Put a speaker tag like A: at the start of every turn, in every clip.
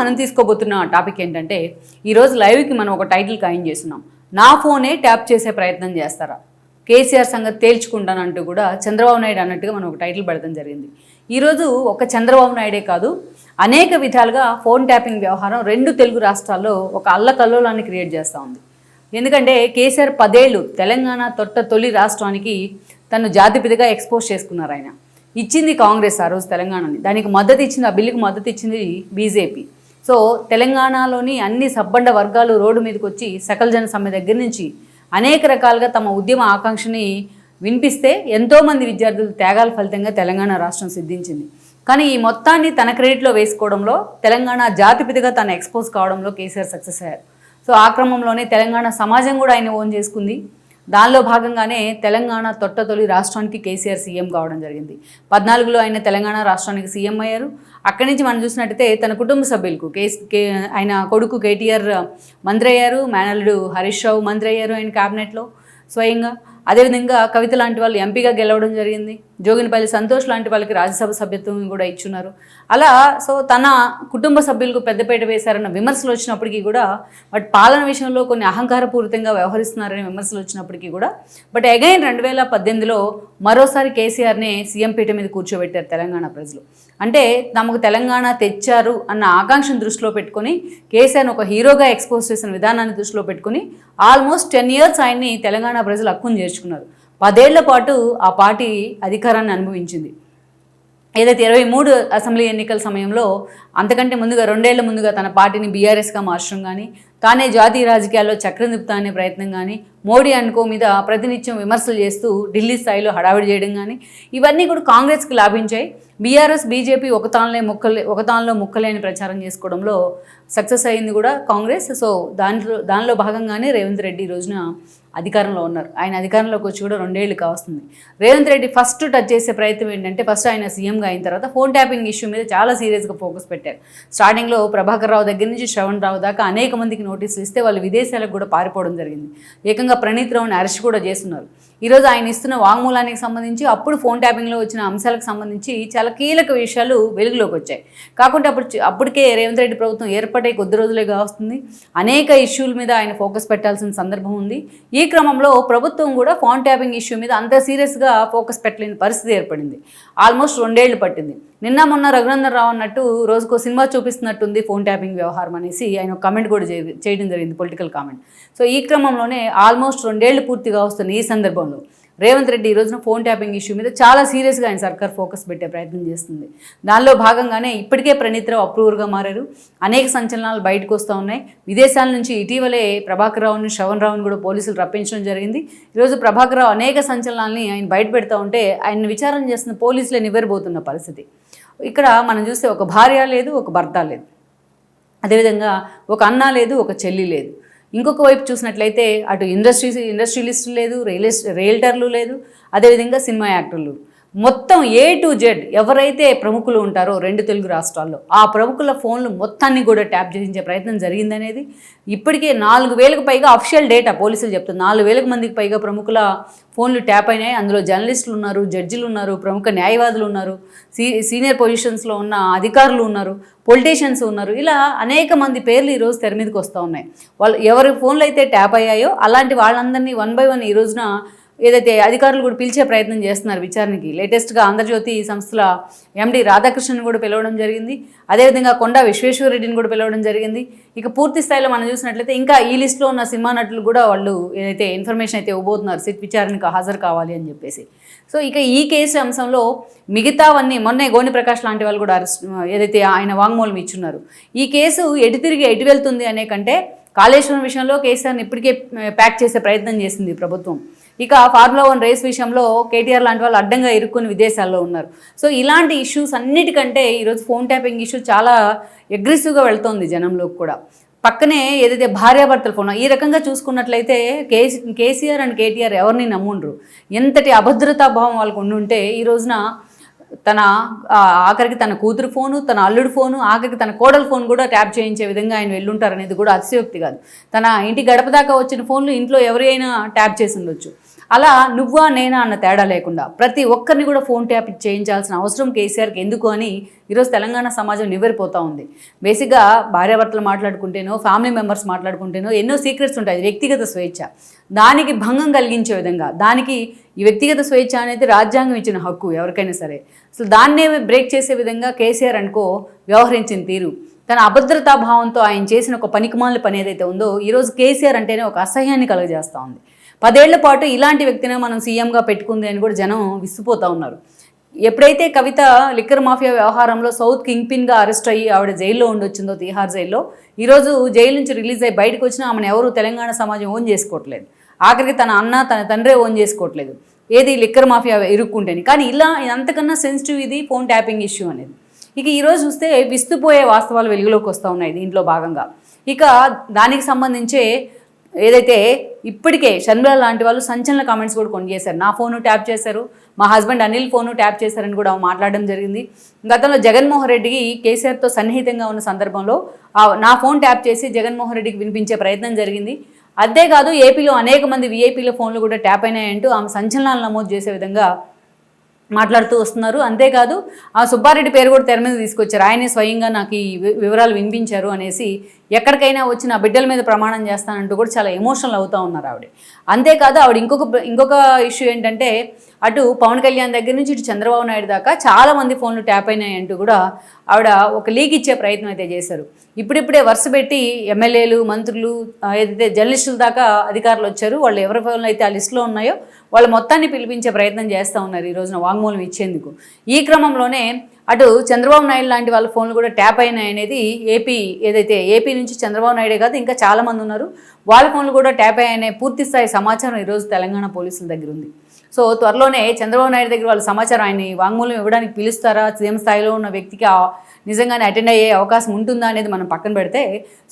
A: మనం తీసుకోబోతున్న టాపిక్ ఏంటంటే ఈరోజు లైవ్కి మనం ఒక టైటిల్ ఖాయం చేస్తున్నాం. నా ఫోనే ట్యాప్ చేసే ప్రయత్నం చేస్తారా? కేసీఆర్ సంగతి తేల్చుకుంటానంటూ కూడా చంద్రబాబు నాయుడు అన్నట్టుగా మనం ఒక టైటిల్ పెడతాం జరిగింది. ఈరోజు ఒక చంద్రబాబు నాయుడే కాదు అనేక విధాలుగా ఫోన్ ట్యాపింగ్ వ్యవహారం రెండు తెలుగు రాష్ట్రాల్లో ఒక అల్లకల్లోలాన్ని క్రియేట్ చేస్తూ ఉంది. ఎందుకంటే కేసీఆర్ పదేళ్ళు తెలంగాణ తొట్ట తొలి రాష్ట్రానికి తను జాతిపిదిగా ఎక్స్పోజ్ చేసుకున్నారు ఆయన. ఇచ్చింది కాంగ్రెస్ ఆ రోజు తెలంగాణని. దానికి మద్దతు ఇచ్చింది ఆ బిల్లుకి మద్దతు ఇచ్చింది బీజేపీ. సో తెలంగాణలోని అన్ని సబ్బండ వర్గాలు రోడ్డు మీదకి వచ్చి సకల జన సమ్మె దగ్గర నుంచి అనేక రకాలుగా తమ ఉద్యమ ఆకాంక్షని వినిపిస్తే ఎంతోమంది విద్యార్థులు త్యాగాల ఫలితంగా తెలంగాణ రాష్ట్రం సిద్ధించింది. కానీ ఈ మొత్తాన్ని తన క్రెడిట్లో వేసుకోవడంలో తెలంగాణ జాతిపిదిగా తను ఎక్స్పోజ్ కావడంలో కేసీఆర్ సక్సెస్ అయ్యారు. సో ఆ క్రమంలోనే తెలంగాణ సమాజం కూడా ఆయన ఓన్ చేసుకుంది. దానిలో భాగంగానే తెలంగాణ తొట్టతొలి రాష్ట్రానికి కేసీఆర్ సీఎం కావడం జరిగింది. పద్నాలుగులో ఆయన తెలంగాణ రాష్ట్రానికి సీఎం అయ్యారు. అక్కడి నుంచి మనం చూసినట్టయితే తన కుటుంబ సభ్యులకు కేస్ కే ఆయన కొడుకు కేటీఆర్ మంత్రి అయ్యారు. మేనల్లుడు హరీష్ రావు మంత్రి అయ్యారు ఆయన క్యాబినెట్లో స్వయంగా. అదేవిధంగా కవిత లాంటి వాళ్ళు ఎంపీగా గెలవడం జరిగింది. జోగినపల్లి సంతోష్ లాంటి వాళ్ళకి రాజ్యసభ సభ్యత్వం కూడా ఇచ్చున్నారు. అలా సో తన కుటుంబ సభ్యులకు పెద్దపేట వేశారన్న విమర్శలు వచ్చినప్పటికీ కూడా బట్ పాలన విషయంలో కొన్ని అహంకారపూరితంగా వ్యవహరిస్తున్నారనే విమర్శలు వచ్చినప్పటికీ కూడా బట్ అగైన్ రెండు వేల పద్దెనిమిదిలో మరోసారి కేసీఆర్నే సీఎం పీఠ మీద కూర్చోబెట్టారు తెలంగాణ ప్రజలు. అంటే తమకు తెలంగాణ తెచ్చారు అన్న ఆకాంక్షను దృష్టిలో పెట్టుకొని కేసీఆర్ని ఒక హీరోగా ఎక్స్పోజ్ చేసిన విధానాన్ని దృష్టిలో పెట్టుకుని ఆల్మోస్ట్ టెన్ ఇయర్స్ ఆయన్ని తెలంగాణ ప్రజలు హక్కును చేర్చుకున్నారు. పదేళ్ళ పాటు ఆ పార్టీ అధికారాన్ని అనుభవించింది. ఏదైతే ఇరవై మూడు అసెంబ్లీ ఎన్నికల సమయంలో అంతకంటే ముందుగా రెండేళ్ళ ముందుగా తన పార్టీని బీఆర్ఎస్గా మార్చడం కానీ తానే జాతీయ రాజకీయాల్లో చక్రం తిప్పుతా అనే ప్రయత్నం కానీ మోడీ అనుకో మీద ప్రతినిత్యం విమర్శలు చేస్తూ ఢిల్లీ స్థాయిలో హడావిడి చేయడం కానీ ఇవన్నీ కూడా కాంగ్రెస్కి లాభించాయి. బీఆర్ఎస్ బీజేపీ ఒక తానులే ముక్కలే ఒక తానులో ముక్కలేని ప్రచారం చేసుకోవడంలో సక్సెస్ అయింది కూడా కాంగ్రెస్. సో దాంట్లో దానిలో భాగంగానే రేవంత్ రెడ్డి ఈ రోజున అధికారంలో ఉన్నారు. ఆయన అధికారంలోకి వచ్చి కూడా రెండేళ్ళు కావస్తుంది. రేవంత్ రెడ్డి ఫస్ట్ టచ్ చేసే ప్రయత్నం ఏంటంటే ఫస్ట్ ఆయన సీఎంగా అయిన తర్వాత ఫోన్ ట్యాపింగ్ ఇష్యూ మీద చాలా సీరియస్గా ఫోకస్ పెట్టారు. స్టార్టింగ్లో ప్రభాకర్ రావు దగ్గర నుంచి శ్రవణ్ రావు దాకా అనేక మందికి నోటీసులు ఇస్తే వాళ్ళు విదేశాలకు కూడా పారిపోవడం జరిగింది. ఏకంగా ప్రణీత్ రావుని అరెస్ట్ కూడా చేస్తున్నారు. ఈరోజు ఆయన ఇస్తున్న వాంగ్మూలానికి సంబంధించి అప్పుడు ఫోన్ ట్యాపింగ్లో వచ్చిన అంశాలకు సంబంధించి చాలా కీలక విషయాలు వెలుగులోకి వచ్చాయి. కాకుంటే అప్పుడు అప్పటికే రేవంత్ రెడ్డి ప్రభుత్వం ఏర్పడే కొద్ది రోజులే కావస్తుంది అనేక ఇష్యూల మీద ఆయన ఫోకస్ పెట్టాల్సిన సందర్భం ఉంది. ఈ క్రమంలో ప్రభుత్వం కూడా ఫోన్ ట్యాపింగ్ ఇష్యూ మీద అంత సీరియస్గా ఫోకస్ పెట్టలేని పరిస్థితి ఏర్పడింది. ఆల్మోస్ట్ రెండేళ్ళు పట్టింది. నిన్న మొన్న రఘునందన్ రావు అన్నట్టు రోజుకో సినిమా చూపిస్తున్నట్టుంది ఫోన్ ట్యాపింగ్ వ్యవహారం అనేసి ఆయన కామెంట్ కమెంట్ కూడా చేయడం జరిగింది పొలిటికల్ కామెంట్ సో ఈ క్రమంలోనే ఆల్మోస్ట్ రెండేళ్ళు పూర్తిగా వస్తున్న ఈ సందర్భంలో రేవంత్ రెడ్డి ఈ రోజున ఫోన్ ట్యాపింగ్ ఇష్యూ మీద చాలా సీరియస్గా ఆయన సర్కార్ ఫోకస్ పెట్టే ప్రయత్నం చేస్తుంది. దానిలో భాగంగానే ఇప్పటికే ప్రణీతరావు అప్రూవర్గా మారారు. అనేక సంచలనాలు బయటకు వస్తూ ఉన్నాయి. విదేశాల నుంచి ఇటీవలే ప్రభాకర్ రావుని శ్రవణ్ రావుని కూడా పోలీసులు రప్పించడం జరిగింది. ఈరోజు ప్రభాకర్ రావు అనేక సంచలనాల్ని ఆయన బయట పెడతా ఉంటే ఆయన విచారణ చేస్తున్న పోలీసులే నివ్వెరబోతున్న పరిస్థితి. ఇక్కడ మనం చూస్తే ఒక భార్య లేదు ఒక భర్త లేదు. అదేవిధంగా ఒక అన్న లేదు ఒక చెల్లి లేదు. ఇంకొక వైపు చూసినట్లయితే అటు ఇండస్ట్రీస్ ఇండస్ట్రియలిస్టులు లేదు రియల్ రియల్టర్లు లేదు అదేవిధంగా సినిమా యాక్టర్లు. మొత్తం ఏ టు జెడ్ ఎవరైతే ప్రముఖులు ఉంటారో రెండు తెలుగు రాష్ట్రాల్లో ఆ ప్రముఖుల ఫోన్లు మొత్తాన్ని కూడా ట్యాప్ చేయించే ప్రయత్నం జరిగిందనేది. ఇప్పటికే నాలుగు వేలకు పైగా అఫిషియల్ డేటా పోలీసులు చెప్తున్నారు నాలుగు వేలకు మందికి పైగా ప్రముఖుల ఫోన్లు ట్యాప్ అయినాయి. అందులో జర్నలిస్టులు ఉన్నారు జడ్జిలు ఉన్నారు ప్రముఖ న్యాయవాదులు ఉన్నారు సీ సీనియర్ పొజిషన్స్లో ఉన్న అధికారులు ఉన్నారు పొలిటీషియన్స్ ఉన్నారు. ఇలా అనేక మంది పేర్లు ఈరోజు తెర మీదకి వస్తూ ఉన్నాయి. వాళ్ళు ఎవరి ఫోన్లు అయితే ట్యాప్ అయ్యాయో అలాంటి వాళ్ళందరినీ వన్ బై వన్ ఈ రోజున ఏదైతే అధికారులు కూడా పిలిచే ప్రయత్నం చేస్తున్నారు విచారణకి లేటెస్ట్గా ఆంధ్రజ్యోతి సంస్థల ఎండి రాధాకృష్ణన్ కూడా పిలవడం జరిగింది. అదేవిధంగా కొండా విశ్వేశ్వరరెడ్డిని కూడా పిలవడం జరిగింది. ఇక పూర్తి స్థాయిలో మనం చూసినట్లయితే ఇంకా ఈ లిస్ట్లో ఉన్న సినిమా నటులు కూడా వాళ్ళు ఏదైతే ఇన్ఫర్మేషన్ అయితే ఇవ్వబోతున్నారు సిట్ విచారణకు హాజరు కావాలి అని చెప్పేసి. సో ఇక ఈ కేసు అంశంలో మిగతావన్నీ మొన్నే గోని ప్రకాష్ లాంటి వాళ్ళు కూడా అరెస్ట్ ఏదైతే ఆయన వాంగ్మూలం ఇచ్చున్నారు. ఈ కేసు ఎటు తిరిగి ఎటు వెళ్తుంది అనే కంటే కాళేశ్వరం విషయంలో కేసీఆర్ని ఇప్పటికే ప్యాక్ చేసే ప్రయత్నం చేసింది ప్రభుత్వం. ఇక ఫార్ములా వన్ రేస్ విషయంలో కేటీఆర్ లాంటి వాళ్ళు అడ్డంగా ఇరుక్కుని విదేశాల్లో ఉన్నారు. సో ఇలాంటి ఇష్యూస్ అన్నిటికంటే ఈరోజు ఫోన్ ట్యాపింగ్ ఇష్యూ చాలా అగ్రెసివ్గా వెళ్తోంది జనంలోకి కూడా. పక్కనే ఏదైతే భార్యాభర్తల ఫోన్ ఈ రకంగా చూసుకున్నట్లయితే కేసీ కేసీఆర్ అండ్ కేటీఆర్ ఎవరిని నమ్ముండ్రు? ఎంతటి అభద్రతా భావం వాళ్ళకు ఉండుంటే ఈ రోజున తన ఆఖరికి తన కూతురు ఫోను తన అల్లుడు ఫోను ఆఖరికి తన కోడల ఫోన్ కూడా ట్యాప్ చేయించే విధంగా ఆయన వెళ్ళుంటారనేది కూడా అతిశయోక్తి కాదు. తన ఇంటి గడప దాకా వచ్చిన ఫోన్లు ఇంట్లో ఎవరైనా ట్యాప్ చేసి ఉండొచ్చు. అలా నువ్వా నేనా అన్న తేడా లేకుండా ప్రతి ఒక్కరిని కూడా ఫోన్ ట్యాప్ చేయించాల్సిన అవసరం కేసీఆర్కి ఎందుకు అని ఈరోజు తెలంగాణ సమాజం నివ్వెరిపోతూ ఉంది. బేసిక్గా భార్యాభర్తలు మాట్లాడుకుంటేనో ఫ్యామిలీ మెంబర్స్ మాట్లాడుకుంటేనో ఎన్నో సీక్రెట్స్ ఉంటాయి. వ్యక్తిగత స్వేచ్ఛ. దానికి భంగం కలిగించే విధంగా దానికి ఈ వ్యక్తిగత స్వేచ్ఛ అనేది రాజ్యాంగం ఇచ్చిన హక్కు ఎవరికైనా సరే. అసలు దాన్నే బ్రేక్ చేసే విధంగా కేసీఆర్ అనుకో వ్యవహరించిన తీరు. తన అభద్రతా భావంతో ఆయన చేసిన ఒక పనికిమాల పని ఏదైతే ఉందో ఈరోజు కేసీఆర్ అంటేనే ఒక అసహ్యాన్ని కలుగజేస్తూ ఉంది. పదేళ్ళ పాటు ఇలాంటి వ్యక్తినే మనం సీఎంగా పెట్టుకుంది అని కూడా జనం విసిపోతూ ఉన్నారు. ఎప్పుడైతే కవిత లిక్కర్ మాఫియా వ్యవహారంలో సౌత్ కింగ్ పిన్గా అరెస్ట్ అయ్యి ఆవిడ జైల్లో ఉండొచ్చిందో తిహార్ జైల్లో ఈరోజు జైలు నుంచి రిలీజ్ అయ్యి బయటకు వచ్చినా ఆమెను ఎవరు తెలంగాణ సమాజం ఓన్ చేసుకోవట్లేదు. ఆఖరికి తన అన్న తన తండ్రే ఓన్ చేసుకోవట్లేదు. ఏది లిక్కర్ మాఫియా ఇరుక్కుంటేనే. కానీ ఇలా అంతకన్నా సెన్సిటివ్ ఇది ఫోన్ ట్యాపింగ్ ఇష్యూ అనేది. ఇక ఈరోజు చూస్తే విస్తుపోయే వాస్తవాలు వెలుగులోకి వస్తూ ఉన్నాయి దీంట్లో భాగంగా. ఇక దానికి సంబంధించే ఏదైతే ఇప్పటికే షర్మిల లాంటి వాళ్ళు సంచలన కామెంట్స్ కూడా కొన్ని చేశారు. నా ఫోను ట్యాప్ చేశారు. మా హస్బెండ్ అనిల్ ఫోను ట్యాప్ చేశారని కూడా మాట్లాడడం జరిగింది. గతంలో జగన్మోహన్ రెడ్డికి కేసీఆర్తో సన్నిహితంగా ఉన్న సందర్భంలో నా ఫోన్ ట్యాప్ చేసి జగన్మోహన్ రెడ్డికి వినిపించే ప్రయత్నం జరిగింది. అంతేకాదు ఏపీలో అనేక మంది వీఐపీల ఫోన్లు కూడా ట్యాప్ అయినాయంటూ ఆమె సంచలనాలు నమోదు చేసే విధంగా మాట్లాడుతూ వస్తున్నారు. అంతేకాదు ఆ సుబ్బారెడ్డి పేరు కూడా తెర మీద తీసుకొచ్చారు. ఆయనే స్వయంగా నాకు ఈ వి- వివరాలు వినిపించారు అనేసి ఎక్కడికైనా వచ్చి నా బిడ్డల మీద ప్రమాణం చేస్తానంటూ కూడా చాలా ఎమోషనల్ అవుతూ ఉన్నారు ఆవిడ. అంతేకాదు ఆవిడ ఇంకొక ఇంకొక ఇష్యూ ఏంటంటే అటు పవన్ కళ్యాణ్ దగ్గర నుంచి ఇటు చంద్రబాబు నాయుడు దాకా చాలామంది ఫోన్లు ట్యాప్ అయినాయి అంటూ కూడా ఆవిడ ఒక లీక్ ఇచ్చే ప్రయత్నం అయితే చేశారు. ఇప్పుడిప్పుడే వరుస పెట్టి ఎమ్మెల్యేలు మంత్రులు ఏదైతే జర్నలిస్టుల దాకా అధికారులు వచ్చారు వాళ్ళు ఎవరి ఫోన్లు అయితే ఆ లిస్టులో ఉన్నాయో వాళ్ళ మొత్తాన్ని పిలిపించే ప్రయత్నం చేస్తూ ఉన్నారు ఈ రోజున వాంగ్మూలం ఇచ్చేందుకు. ఈ క్రమంలోనే అటు చంద్రబాబు నాయుడు లాంటి వాళ్ళ ఫోన్లు కూడా ట్యాప్ అయినాయి అనేది ఏపీ ఏదైతే ఏపీ నుంచి చంద్రబాబు నాయుడే కాదు ఇంకా చాలామంది ఉన్నారు. వాళ్ళ ఫోన్లు కూడా ట్యాప్ అయ్యాయనే పూర్తి స్థాయి సమాచారం ఈరోజు తెలంగాణ పోలీసుల దగ్గర ఉంది. సో త్వరలోనే చంద్రబాబు నాయుడు దగ్గర వాళ్ళ సమాచారం ఆయన వాంగ్మూలం ఇవ్వడానికి పిలుస్తారా? సీఎం స్థాయిలో ఉన్న వ్యక్తికి నిజంగానే అటెండ్ అయ్యే అవకాశం ఉంటుందా అనేది మనం పక్కన పెడితే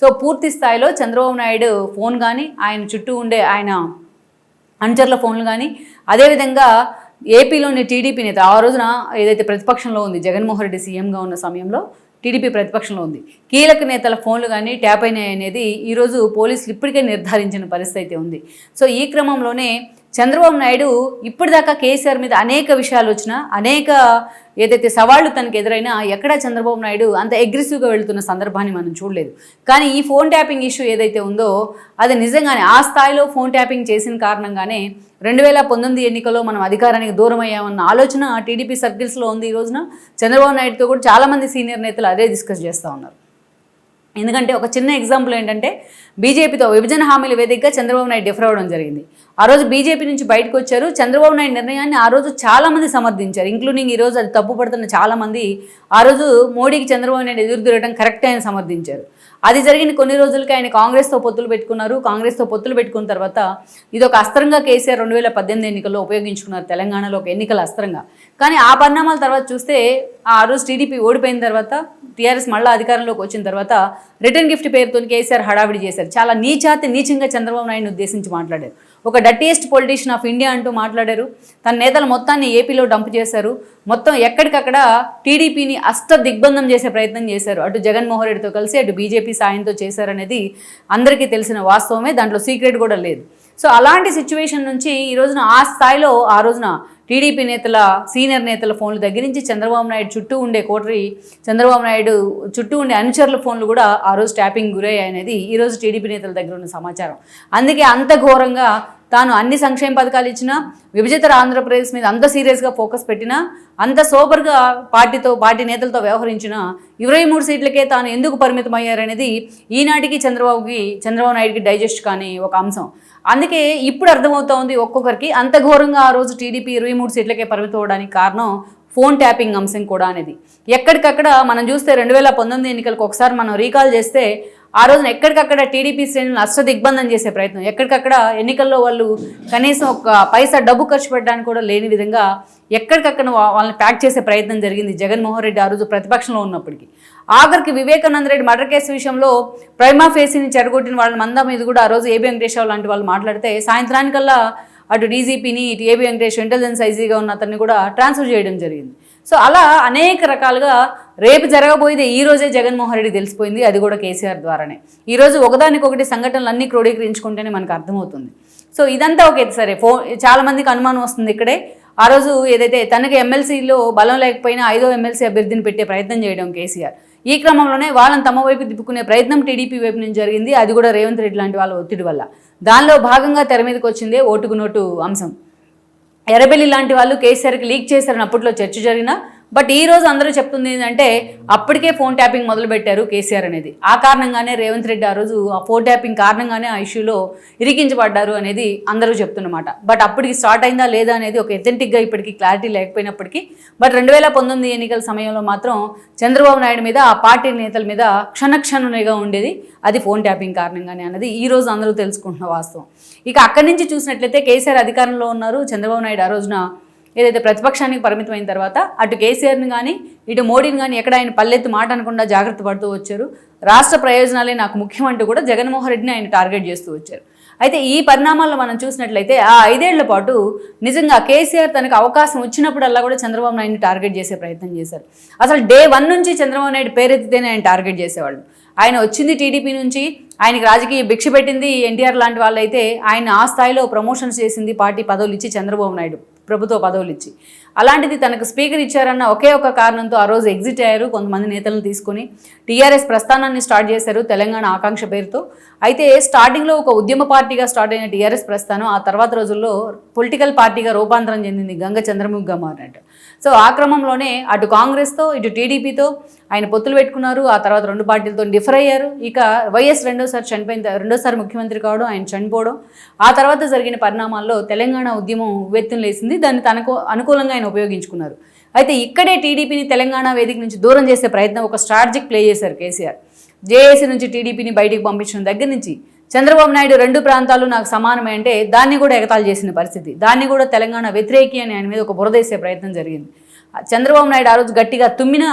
A: సో పూర్తి స్థాయిలో చంద్రబాబు నాయుడు ఫోన్ కానీ ఆయన చుట్టూ ఉండే ఆయన అనుచరుల ఫోన్లు కానీ అదేవిధంగా ఏపీలోని టీడీపీ నేత ఆ రోజున ఏదైతే ప్రతిపక్షంలో ఉంది జగన్మోహన్ రెడ్డి సీఎంగా ఉన్న సమయంలో టీడీపీ ప్రతిపక్షంలో ఉంది. కీలక నేతల ఫోన్లు కానీ ట్యాప్ అయినాయి అనేది ఈరోజు పోలీసులు ఇప్పటికే నిర్ధారించిన పరిస్థితి అయితే ఉంది. సో ఈ క్రమంలోనే చంద్రబాబు నాయుడు ఇప్పటిదాకా కేసీఆర్ మీద అనేక విషయాలు వచ్చినా అనేక ఏదైతే సవాళ్ళు తనకు ఎదురైనా ఎక్కడా చంద్రబాబు నాయుడు అంత అగ్రెసివ్గా వెళ్తున్న సందర్భాన్ని మనం చూడలేదు. కానీ ఈ ఫోన్ ట్యాపింగ్ ఇష్యూ ఏదైతే ఉందో అది నిజంగానే ఆ స్థాయిలో ఫోన్ ట్యాపింగ్ చేసిన కారణంగానే రెండు వేల పంతొమ్మిది ఎన్నికల్లో మనం అధికారానికి దూరం అయ్యామన్న ఆలోచన టీడీపీ సర్కిల్స్లో ఉంది ఈ రోజున. చంద్రబాబు నాయుడుతో కూడా చాలామంది సీనియర్ నేతలు అదే డిస్కస్ చేస్తూ ఉన్నారు. ఎందుకంటే ఒక చిన్న ఎగ్జాంపుల్ ఏంటంటే బీజేపీతో విభజన హామీల వేదికగా చంద్రబాబు నాయుడు డిఫర్ అవ్వడం జరిగింది. ఆ రోజు బీజేపీ నుంచి బయటకు వచ్చారు. చంద్రబాబు నాయుడు నిర్ణయాన్ని ఆ రోజు చాలామంది సమర్థించారు. ఇంక్లూడింగ్ ఈ రోజు అది తప్పు పడుతున్న చాలామంది ఆ రోజు మోడీకి చంద్రబాబు నాయుడు ఎదురు తిరగడం కరెక్ట్ అని సమర్థించారు. అది జరిగిన కొన్ని రోజులకి ఆయన కాంగ్రెస్తో పొత్తులు పెట్టుకున్నారు. కాంగ్రెస్తో పొత్తులు పెట్టుకున్న తర్వాత ఇది ఒక అస్త్రంగా కేసీఆర్ రెండు వేల పద్దెనిమిది ఎన్నికల్లో ఉపయోగించుకున్నారు తెలంగాణలో ఒక ఎన్నికల అస్త్రంగా. కానీ ఆ పరిణామాల తర్వాత చూస్తే ఆ రోజు టీడీపీ ఓడిపోయిన తర్వాత టీఆర్ఎస్ మళ్ళీ అధికారంలోకి వచ్చిన తర్వాత రిటర్న్ గిఫ్ట్ పేరుతో కేసీఆర్ హడావిడి చేశారు. చాలా నీచాతి నీచంగా చంద్రబాబు నాయుడు ఉద్దేశించి మాట్లాడారు. ఒక డట్టియెస్ట్ పొలిటీషియన్ ఆఫ్ ఇండియా అంటూ మాట్లాడారు. తన నేతల మొత్తాన్ని ఏపీలో డంప్ చేశారు. మొత్తం ఎక్కడికక్కడ టీడీపీని అష్ట దిగ్బంధం చేసే ప్రయత్నం చేశారు. అటు జగన్మోహన్ రెడ్డితో కలిసి అటు బీజేపీ సాయంతో చేశారనేది అందరికీ తెలిసిన వాస్తవమే. దాంట్లో సీక్రెట్ కూడా లేదు. సో అలాంటి సిచ్యువేషన్ నుంచి ఈ రోజున ఆ స్థాయిలో ఆ రోజున టీడీపీ నేతల సీనియర్ నేతల ఫోన్లు దగ్గర నుంచి చంద్రబాబు నాయుడు చుట్టూ ఉండే కోటరి చంద్రబాబు నాయుడు చుట్టూ ఉండే అనుచరుల ఫోన్లు కూడా ఆ రోజు ట్యాపింగ్ గురయ్యాయి అనేది ఈ రోజు టీడీపీ నేతల దగ్గర ఉన్న సమాచారం. అందుకే అంత ఘోరంగా తాను అన్ని సంక్షేమ పథకాలు ఇచ్చినా విభజిత ఆంధ్రప్రదేశ్ మీద అంత సీరియస్గా ఫోకస్ పెట్టినా అంత సోబర్గా పార్టీతో పార్టీ నేతలతో వ్యవహరించిన ఇరవై మూడు సీట్లకే తాను ఎందుకు పరిమితం అయ్యారనేది ఈనాటికి చంద్రబాబుకి చంద్రబాబు నాయుడుకి డైజెస్ట్ కానీ ఒక అంశం. అందుకే ఇప్పుడు అర్థమవుతా ఉంది ఒక్కొక్కరికి అంత ఘోరంగా ఆ రోజు టీడీపీ ఇరవై మూడు సీట్లకే పరిమితం అవడానికి కారణం ఫోన్ ట్యాపింగ్ అంశం కూడా అనేది. ఎక్కడికక్కడ మనం చూస్తే రెండు వేల పంతొమ్మిది ఎన్నికలకు ఒకసారి మనం రీకాల్ చేస్తే ఆ రోజున ఎక్కడికక్కడ టీడీపీ శ్రేణులను అష్ట దిగ్బంధం చేసే ప్రయత్నం. ఎక్కడికక్కడ ఎన్నికల్లో వాళ్ళు కనీసం ఒక పైసా డబ్బు ఖర్చు పెట్టడానికి కూడా లేని విధంగా ఎక్కడికక్కడ వాళ్ళని ప్యాక్ చేసే ప్రయత్నం జరిగింది జగన్మోహన్ రెడ్డి ఆ రోజు ప్రతిపక్షంలో ఉన్నప్పటికీ. ఆఖరికి వివేకానంద రెడ్డి మర్డర్ కేసు విషయంలో ప్రైమా ఫేసీని చెరగొట్టిన వాళ్ళ మంద మీద కూడా ఆ రోజు ఏబి వెంకటేశ్వర లాంటి వాళ్ళు మాట్లాడితే సాయంత్రానికల్లా అటు డీజీపీని ఇటు ఏబి వెంకటేశ్వర ఇంటెలిజెన్స్ ఐజీగా ఉన్న అతన్ని కూడా ట్రాన్స్ఫర్ చేయడం జరిగింది. సో అలా అనేక రకాలుగా రేపు జరగబోయేది ఈ రోజే జగన్మోహన్ రెడ్డి తెలిసిపోయింది. అది కూడా కేసీఆర్ ద్వారానే. ఈరోజు ఒకదానికొకటి సంఘటనలు అన్నీ క్రోడీకరించుకుంటేనే మనకు అర్థమవుతుంది. సో ఇదంతా ఓకే సరే ఫో చాలామందికి అనుమానం వస్తుంది ఇక్కడే. ఆ రోజు ఏదైతే తనకి ఎమ్మెల్సీలో బలం లేకపోయినా ఐదో ఎమ్మెల్సీ అభ్యర్థిని పెట్టే ప్రయత్నం చేయడం కేసీఆర్. ఈ క్రమంలోనే వాళ్ళని తమ వైపు తిప్పుకునే ప్రయత్నం టీడీపీ వైపు నుంచి జరిగింది. అది కూడా రేవంత్ రెడ్డి లాంటి వాళ్ళ ఒత్తిడి వల్ల. దానిలో భాగంగా తెర మీదకి వచ్చిందే ఓటుకు నోటు అంశం. ఎర్రబెల్లి లాంటి వాళ్ళు కేసీఆర్కి లీక్ చేశారని అప్పట్లో చర్చ జరిగినా బట్ ఈ రోజు అందరూ చెప్తుంది ఏంటంటే అప్పటికే ఫోన్ ట్యాపింగ్ మొదలుపెట్టారు కేసీఆర్ అనేది. ఆ కారణంగానే రేవంత్ రెడ్డి ఆ రోజు ఆ ఫోన్ ట్యాపింగ్ కారణంగానే ఆ ఇష్యూలో ఇరికించబడ్డారు అనేది అందరూ చెప్తున్నమాట. బట్ అప్పటికి స్టార్ట్ అయిందా లేదా అనేది ఒక ఎథెంటిక్గా ఇప్పటికీ క్లారిటీ లేకపోయినప్పటికీ బట్ రెండు వేల పంతొమ్మిది ఎన్నికల సమయంలో మాత్రం చంద్రబాబు నాయుడు మీద ఆ పార్టీ నేతల మీద క్షణక్షణునిగా ఉండేది అది ఫోన్ ట్యాపింగ్ కారణంగానే అన్నది ఈ రోజు అందరూ తెలుసుకుంటున్న వాస్తవం. ఇక అక్కడి నుంచి చూసినట్లయితే కేసీఆర్ అధికారంలో ఉన్నారు. చంద్రబాబు నాయుడు ఆ రోజున ఏదైతే ప్రతిపక్షానికి పరిమితమైన తర్వాత అటు కేసీఆర్ని కానీ ఇటు మోడీని కానీ ఎక్కడ ఆయన పల్లెత్తు మాట అనకుండా జాగ్రత్త పడుతూ వచ్చారు. రాష్ట్ర ప్రయోజనాలే నాకు ముఖ్యమంటూ కూడా జగన్మోహన్ రెడ్డిని ఆయన టార్గెట్ చేస్తూ వచ్చారు. అయితే ఈ పరిణామాల్లో మనం చూసినట్లయితే ఆ ఐదేళ్ళ పాటు నిజంగా కేసీఆర్ తనకు అవకాశం వచ్చినప్పుడల్లా కూడా చంద్రబాబు నాయుడిని టార్గెట్ చేసే ప్రయత్నం చేశారు. అసలు డే వన్ నుంచి చంద్రబాబు నాయుడు పేరెత్తితేనే ఆయన టార్గెట్ చేసేవాళ్ళు. ఆయన వచ్చింది టీడీపీ నుంచి ఆయనకి రాజకీయ భిక్ష పెట్టింది ఎన్టీఆర్ లాంటి వాళ్ళైతే ఆయన ఆ స్థాయిలో ప్రమోషన్స్ చేసింది పార్టీ పదవులు ఇచ్చి చంద్రబాబు నాయుడు ప్రభుత్వ పదవులు ఇచ్చి అలాంటిది తనకు స్పీకర్ ఇచ్చారన్న ఒకే ఒక కారణంతో ఆ రోజు ఎగ్జిట్ అయ్యారు కొంతమంది నేతలను తీసుకొని. టీఆర్ఎస్ ప్రస్థానాన్ని స్టార్ట్ చేశారు తెలంగాణ ఆకాంక్ష పేరుతో. అయితే స్టార్టింగ్లో ఒక ఉద్యమ పార్టీగా స్టార్ట్ అయిన టీఆర్ఎస్ ప్రస్థానం ఆ తర్వాత రోజుల్లో పొలిటికల్ పార్టీగా రూపాంతరం చెందింది గంగ చంద్రముఖిగా మారినట్టు. సో ఆ క్రమంలోనే అటు కాంగ్రెస్తో ఇటు టీడీపీతో ఆయన పొత్తులు పెట్టుకున్నారు. ఆ తర్వాత రెండు పార్టీలతో డిఫర్ అయ్యారు. ఇక వైఎస్ రెండోసారి చనిపోయిన రెండోసారి ముఖ్యమంత్రి కావడం ఆయన చనిపోవడం. ఆ తర్వాత జరిగిన పరిణామాల్లో తెలంగాణ ఉద్యమం ఉవ్వెత్తున లేసింది దాన్ని తనకు అనుకూలంగా ఆయన ఉపయోగించుకున్నారు. అయితే ఇక్కడే టీడీపీని తెలంగాణ వేదిక నుంచి దూరం చేసే ప్రయత్నం ఒక స్ట్రాటజిక్ ప్లే చేశారు కేసీఆర్. జేఏసీ నుంచి టీడీపీని బయటికి పంపించిన దగ్గర నుంచి చంద్రబాబు నాయుడు రెండు ప్రాంతాలు నాకు సమానమే అంటే దాన్ని కూడా ఎగతాలు చేసిన పరిస్థితి. దాన్ని కూడా తెలంగాణ వ్యతిరేకి అని ఆయన మీద ఒక బురదేసే ప్రయత్నం జరిగింది. ఆ చంద్రబాబు నాయుడు ఆ రోజు గట్టిగా తుమ్మినా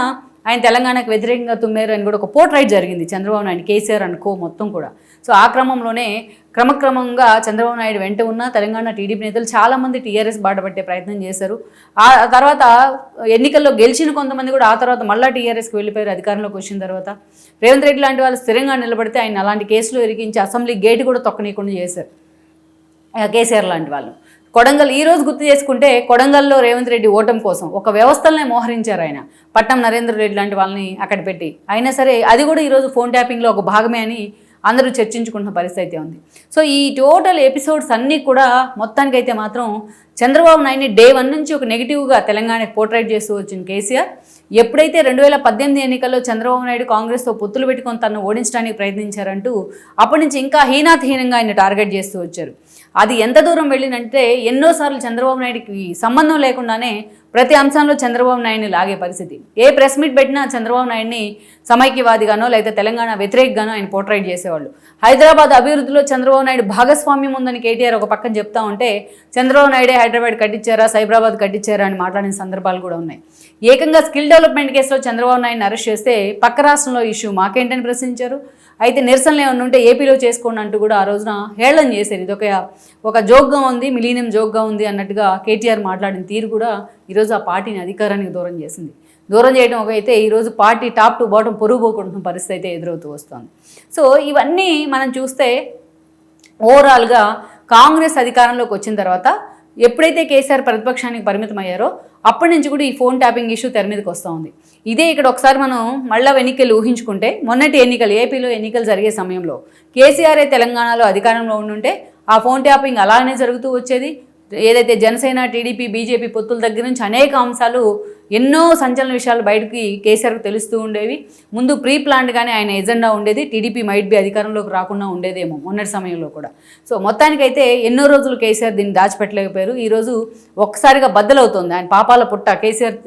A: ఆయన తెలంగాణకు వ్యతిరేకంగా తుమ్మారు అని కూడా ఒక పోర్ట్రైట్ జరిగింది. చంద్రబాబు నాయుడు కేసీఆర్ అనుకో మొత్తం కూడా. సో ఆ క్రమంలోనే క్రమక్రమంగా చంద్రబాబు నాయుడు వెంట ఉన్న తెలంగాణ టీడీపీ నేతలు చాలామంది టీఆర్ఎస్ బాట పట్టే ప్రయత్నం చేశారు. ఆ తర్వాత ఎన్నికల్లో గెలిచిన కొంతమంది కూడా ఆ తర్వాత మళ్ళా టీఆర్ఎస్కి వెళ్ళిపోయారు అధికారంలోకి వచ్చిన తర్వాత. రేవంత్ రెడ్డి లాంటి వాళ్ళు స్థిరంగా నిలబడితే ఆయన అలాంటి కేసులు ఇరికించి అసెంబ్లీ గేట్ కూడా తొక్కనీయకుండా చేశారు. కేసీఆర్ లాంటి వాళ్ళు. కొడంగల్ ఈ రోజు గుర్తు చేసుకుంటే కొడంగల్లో రేవంత్ రెడ్డి ఓటం కోసం ఒక వ్యవస్థలనే మోహరించారు ఆయన. పట్నం నరేంద్ర రెడ్డి లాంటి వాళ్ళని అక్కడ పెట్టి. అయినా సరే అది కూడా ఈరోజు ఫోన్ ట్యాపింగ్లో ఒక భాగమే అని అందరూ చర్చించుకుంటున్న పరిస్థితి అయితే ఉంది. సో ఈ టోటల్ ఎపిసోడ్స్ అన్నీ కూడా మొత్తానికైతే మాత్రం చంద్రబాబు నాయుడిని డే వన్ నుంచి ఒక నెగిటివ్గా తెలంగాణకి పోర్ట్రేట్ చేస్తూ వచ్చిన కేసీఆర్. ఎప్పుడైతే రెండు వేల పద్దెనిమిది ఎన్నికల్లో చంద్రబాబు నాయుడు కాంగ్రెస్తో పొత్తులు పెట్టుకొని తనను ఓడించడానికి ప్రయత్నించారంటూ అప్పటి నుంచి ఇంకా హీనాతహీనంగా ఆయన టార్గెట్ చేస్తూ వచ్చారు. అది ఎంత దూరం వెళ్ళినంటే ఎన్నోసార్లు చంద్రబాబు నాయుడికి సంబంధం లేకుండానే ప్రతి అంశంలో చంద్రబాబు నాయుడిని లాగే పరిస్థితి. ఏ ప్రెస్ మీట్ పెట్టినా చంద్రబాబు నాయుడిని సమైక్యవాదిగానో లేదా తెలంగాణ వ్యతిరేకగానో ఆయన పోర్ట్రైట్ చేసేవాళ్ళు. హైదరాబాద్ అభివృద్ధిలో చంద్రబాబు నాయుడు భాగస్వామ్యం ఉందని కేటీఆర్ ఒక పక్కన చెప్తా ఉంటే చంద్రబాబు నాయుడే హైదరాబాద్ కట్టించారా సైబరాబాద్ కట్టించారా అని మాట్లాడిన సందర్భాలు కూడా ఉన్నాయి. ఏకంగా స్కిల్ డెవలప్మెంట్ కేసులో చంద్రబాబు నాయుడిని అరెస్ట్ చేస్తే పక్క రాష్ట్రంలో ఇష్యూ మాకేంటని ప్రశ్నించారు. అయితే నిరసనలు ఏమన్నా ఉంటే ఏపీలో చేసుకోండి అంటూ కూడా ఆ రోజున హేళన చేశారు. ఇది ఒక ఒక జోక్గా ఉంది మిలీనియం జోక్గా ఉంది అన్నట్టుగా కేటీఆర్ మాట్లాడిన తీరు కూడా ఈరోజు ఆ పార్టీని అధికారానికి దూరం చేసింది. దూరం చేయడం ఒక అయితే ఈరోజు పార్టీ టాప్ టు బాటం పొరుగు పోకుంటున్న పరిస్థితి అయితే ఎదురవుతూ వస్తుంది. సో ఇవన్నీ మనం చూస్తే ఓవరాల్గా కాంగ్రెస్ అధికారంలోకి వచ్చిన తర్వాత ఎప్పుడైతే కేసీఆర్ ప్రతిపక్షానికి పరిమితం అయ్యారో అప్పటి నుంచి కూడా ఈ ఫోన్ ట్యాపింగ్ ఇష్యూ తెర మీదకి వస్తూ ఉంది. ఇదే ఇక్కడ ఒకసారి మనం మళ్ళా ఎన్నికలు ఊహించుకుంటే మొన్నటి ఎన్నికలు ఏపీలో ఎన్నికలు జరిగే సమయంలో కేసీఆరే తెలంగాణలో అధికారంలో ఉండుంటే ఆ ఫోన్ ట్యాపింగ్ అలానే జరుగుతూ వచ్చేది. ఏదైతే జనసేన టీడీపీ బీజేపీ పొత్తుల దగ్గర నుంచి అనేక అంశాలు ఎన్నో సంచలన విషయాలు బయటకి కేసీఆర్కు తెలుస్తూ ఉండేవి. ముందు ప్రీ ప్లాన్డ్గానే ఆయన ఎజెండా ఉండేది. టీడీపీ మైట్ బి అధికారంలోకి రాకుండా ఉండేదేమో మొన్నటి సమయంలో కూడా. సో మొత్తానికైతే ఎన్నో రోజులు కేసీఆర్ దీన్ని దాచిపెట్టలేకపోయారు. ఈరోజు ఒక్కసారిగా బద్దలవుతోంది. ఆయన పాపాల పుట్ట కేసీఆర్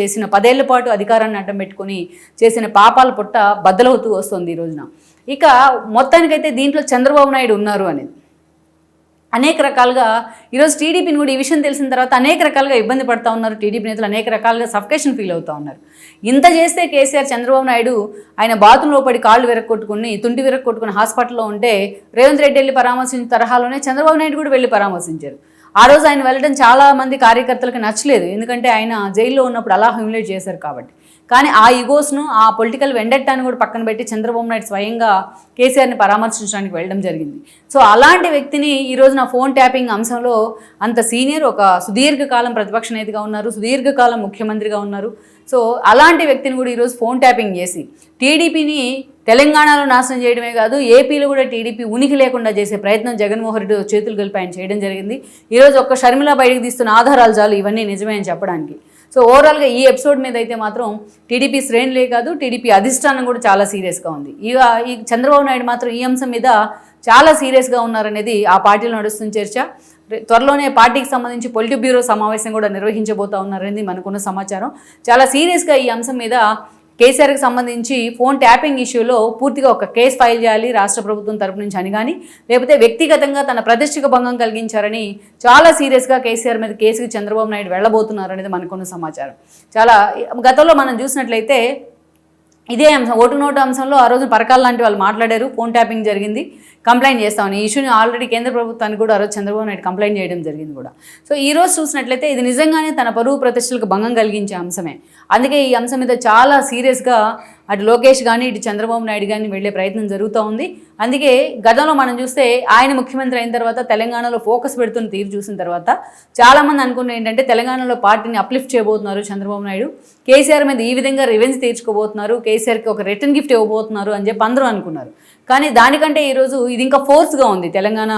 A: చేసిన పదేళ్ళ పాటు అధికారాన్ని అడ్డం పెట్టుకొని చేసిన పాపాల పుట్ట బద్దలవుతూ వస్తుంది ఈ రోజున. ఇక మొత్తానికైతే దీంట్లో చంద్రబాబు నాయుడు ఉన్నారు అనేది. అనేక రకాలుగా ఈరోజు టీడీపీని కూడా ఈ విషయం తెలిసిన తర్వాత అనేక రకాలుగా ఇబ్బంది పడుతూ ఉన్నారు. టీడీపీ నేతలు అనేక రకాలుగా సఫకేషన్ ఫీల్ అవుతూ ఉన్నారు. ఇంత చేస్తే కేసీఆర్ చంద్రబాబు నాయుడు ఆయన బాత్రూంలో పడి కాళ్ళు విరక్కొట్టుకుని తుంటి విరక్కొట్టుకుని హాస్పిటల్లో ఉంటే రేవంత్ రెడ్డి వెళ్ళి పరామర్శించిన తరహాలోనే చంద్రబాబు నాయుడు కూడా వెళ్ళి పరామర్శించారు. ఆ రోజు ఆయన వెళ్ళడం చాలా మంది కార్యకర్తలకు నచ్చలేదు. ఎందుకంటే ఆయన జైల్లో ఉన్నప్పుడు అలా హ్యూమిలేట్ చేశారు కాబట్టి. కానీ ఆ ఈగోస్ను ఆ పొలిటికల్ వెండెట్టాన్ని కూడా పక్కన పెట్టి చంద్రబాబు నాయుడు స్వయంగా కేసీఆర్ని పరామర్శించడానికి వెళ్ళడం జరిగింది. సో అలాంటి వ్యక్తిని ఈరోజు నా ఫోన్ ట్యాపింగ్ అంశంలో అంత సీనియర్ ఒక సుదీర్ఘకాలం ప్రతిపక్ష నేతగా ఉన్నారు సుదీర్ఘకాలం ముఖ్యమంత్రిగా ఉన్నారు. సో అలాంటి వ్యక్తిని కూడా ఈరోజు ఫోన్ ట్యాపింగ్ చేసి టీడీపీని తెలంగాణలో నాశనం చేయడమే కాదు ఏపీలో కూడా టీడీపీ ఉనికి లేకుండా చేసే ప్రయత్నం జగన్మోహన్ రెడ్డి చేతులు కలిపి ఆయన చేయడం జరిగింది. ఈరోజు ఒక్క షర్మిల బయటకు తీస్తున్న ఆధారాలు చాలు ఇవన్నీ నిజమే అని చెప్పడానికి. సో ఓవరాల్గా ఈ ఎపిసోడ్ మీద అయితే మాత్రం టీడీపీ శ్రేణులే కాదు టీడీపీ అధిష్టానం కూడా చాలా సీరియస్గా ఉంది. ఇక ఈ చంద్రబాబు నాయుడు మాత్రం ఈ అంశం మీద చాలా సీరియస్గా ఉన్నారనేది ఆ పార్టీలో నడుస్తున్న చర్చ. త్వరలోనే పార్టీకి సంబంధించి పొలిటిక్ బ్యూరో సమావేశం కూడా నిర్వహించబోతా ఉన్నారనేది మనకున్న సమాచారం. చాలా సీరియస్గా ఈ అంశం మీద కేసీఆర్కి సంబంధించి ఫోన్ ట్యాపింగ్ ఇష్యూలో పూర్తిగా ఒక కేసు ఫైల్ చేయాలి రాష్ట్ర ప్రభుత్వం తరపు నుంచి అని కానీ లేకపోతే వ్యక్తిగతంగా తన ప్రతిష్టకు భంగం కలిగించారని చాలా సీరియస్గా కేసీఆర్ మీద కేసుకి చంద్రబాబు నాయుడు వెళ్ళబోతున్నారు అనేది మనకున్న సమాచారం. చాలా గతంలో మనం చూసినట్లయితే ఇదే అంశం ఓటు నోటు అంశంలో ఆ రోజు పరకాల లాంటి వాళ్ళు మాట్లాడారు ఫోన్ ట్యాపింగ్ జరిగింది కంప్లైంట్ చేస్తామని. ఈ ఇష్యూని ఆల్రెడీ కేంద్ర ప్రభుత్వానికి కూడా ఆ రోజు చంద్రబాబు నాయుడు కంప్లైంట్ చేయడం జరిగింది కూడా. సో ఈ రోజు చూసినట్లయితే ఇది నిజంగానే తన పరువు ప్రతిష్టలకు భంగం కలిగించే అంశమే. అందుకే ఈ అంశం మీద చాలా సీరియస్గా అటు లోకేష్ కానీ ఇటు చంద్రబాబు నాయుడు కానీ వెళ్ళే ప్రయత్నం జరుగుతూ ఉంది. అందుకే గతంలో మనం చూస్తే ఆయన ముఖ్యమంత్రి అయిన తర్వాత తెలంగాణలో ఫోకస్ పెడుతున్న తీరు చూసిన తర్వాత చాలామంది అనుకున్న ఏంటంటే తెలంగాణలో పార్టీని అప్లిఫ్ట్ చేయబోతున్నారు చంద్రబాబు నాయుడు. కేసీఆర్ మీద ఈ విధంగా రివెంజ్ తీర్చుకోబోతున్నారు. కేసీఆర్కి ఒక రిటర్న్ గిఫ్ట్ ఇవ్వబోతున్నారు అని చెప్పి అందరూ అనుకున్నారు. కానీ దానికంటే ఈరోజు ఇది ఇంకా ఫోర్స్గా ఉంది తెలంగాణ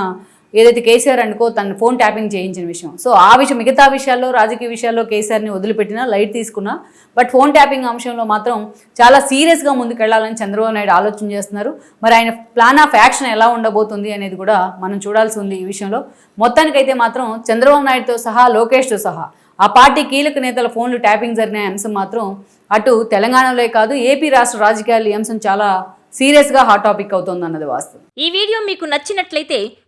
A: ఏదైతే కేసీఆర్ అనుకో తన ఫోన్ ట్యాపింగ్ చేయించిన విషయం. సో ఆ విషయం మిగతా విషయాల్లో రాజకీయ విషయాల్లో కేసీఆర్ని వదిలిపెట్టినా లైట్ తీసుకున్నా బట్ ఫోన్ ట్యాపింగ్ అంశంలో మాత్రం చాలా సీరియస్గా ముందుకెళ్ళాలని చంద్రబాబు నాయుడు ఆలోచన చేస్తున్నారు. మరి ఆయన ప్లాన్ ఆఫ్ యాక్షన్ ఎలా ఉండబోతుంది అనేది కూడా మనం చూడాల్సి ఉంది ఈ విషయంలో. మొత్తానికైతే మాత్రం చంద్రబాబు నాయుడుతో సహా లోకేష్తో సహా ఆ పార్టీ కీలక నేతల ఫోన్లు ట్యాపింగ్ జరిగిన అంశం మాత్రం అటు తెలంగాణలో కాదు ఏపీ రాష్ట్ర రాజకీయాలు ఈ అంశం చాలా సీరియస్గా హాట్ టాపిక్ అవుతుంది అన్నది వాస్తవం.
B: ఈ వీడియో మీకు నచ్చినట్లయితే